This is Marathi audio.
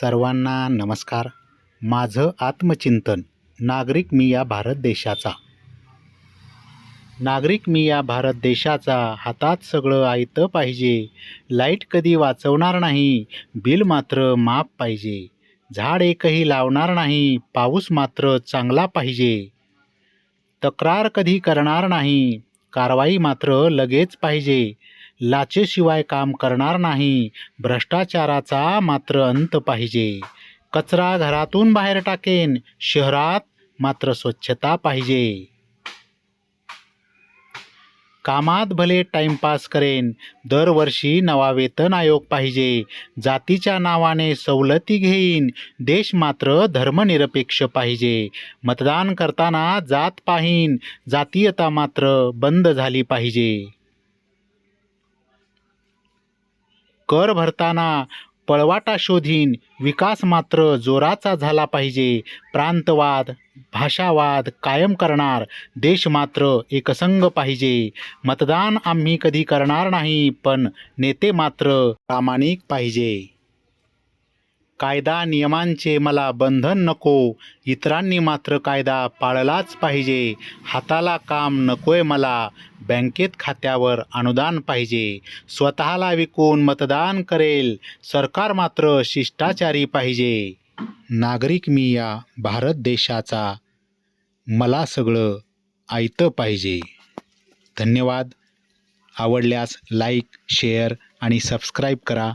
सर्वांना नमस्कार. माझं आत्मचिंतन नागरिक मी या भारत देशाचा. नागरिक मी या भारत देशाचा हातात सगळं आयतं पाहिजे. लाइट कधी वाचवणार नाही बिल मात्र माफ पाहिजे. झाड एकही लावणार नाही पाऊस मात्र चांगला पाहिजे. तक्रार कधी करणार नाही कारवाई मात्र लगेच पाहिजे. लाचेशिवाय काम करणार नाही. भ्रष्टाचाराचा मात्र अंत पाहिजे. कचरा घरातून बाहेर टाकेन. शहरात मात्र स्वच्छता पाहिजे. कामात भले टाइमपास करेन. दरवर्षी नवा वेतन आयोग पाहिजे. जातीच्या नावाने सवलती घेईन. देश मात्र धर्मनिरपेक्ष पाहिजे. मतदान करताना जात पाहीन. जातीयता मात्र बंद झाली पाहिजे. कर भरताना पळवाटा शोधीन विकास मात्र जोराचा झाला पाहिजे. प्रांतवाद भाषावाद कायम करणार देश मात्र एकसंग पाहिजे. मतदान आम्ही कधी करणार नाही पण नेते मात्र प्रामाणिक पाहिजे. कायदा नियमांचे मला बंधन नको. इतरांनी मात्र कायदा पाळलाच पाहिजे. हाताला काम नकोय मला. बँकेत खात्यावर अनुदान पाहिजे. स्वतःला विकून मतदान करेल. सरकार मात्र शिष्टाचारी पाहिजे. नागरिक मी या भारत देशाचा. मला सगळं ऐतं पाहिजे. धन्यवाद. आवडल्यास लाईक शेअर आणि सबस्क्राईब करा.